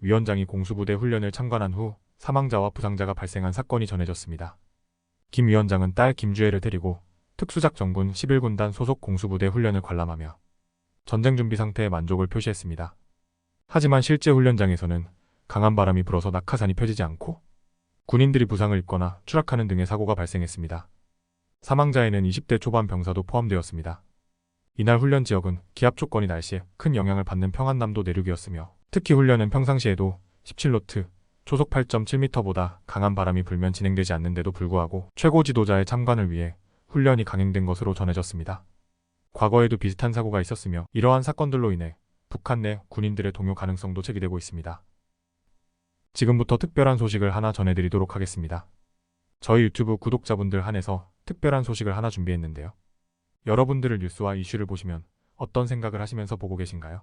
위원장이 공수부대 훈련을 참관한 후 사망자와 부상자가 발생한 사건이 전해졌습니다. 김 위원장은 딸 김주혜를 데리고 특수작전군 11군단 소속 공수부대 훈련을 관람하며 전쟁 준비 상태에 만족을 표시했습니다. 하지만 실제 훈련장에서는 강한 바람이 불어서 낙하산이 펴지지 않고 군인들이 부상을 입거나 추락하는 등의 사고가 발생했습니다. 사망자에는 20대 초반 병사도 포함되었습니다. 이날 훈련 지역은 기압 조건이 날씨에 큰 영향을 받는 평안남도 내륙이었으며 특히 훈련은 평상시에도 17노트, 초속 8.7m보다 강한 바람이 불면 진행되지 않는데도 불구하고 최고 지도자의 참관을 위해 훈련이 강행된 것으로 전해졌습니다. 과거에도 비슷한 사고가 있었으며 이러한 사건들로 인해 북한 내 군인들의 동요 가능성도 제기되고 있습니다. 지금부터 특별한 소식을 하나 전해드리도록 하겠습니다. 저희 유튜브 구독자분들 한해서 특별한 소식을 하나 준비했는데요. 여러분들을 뉴스와 이슈를 보시면 어떤 생각을 하시면서 보고 계신가요?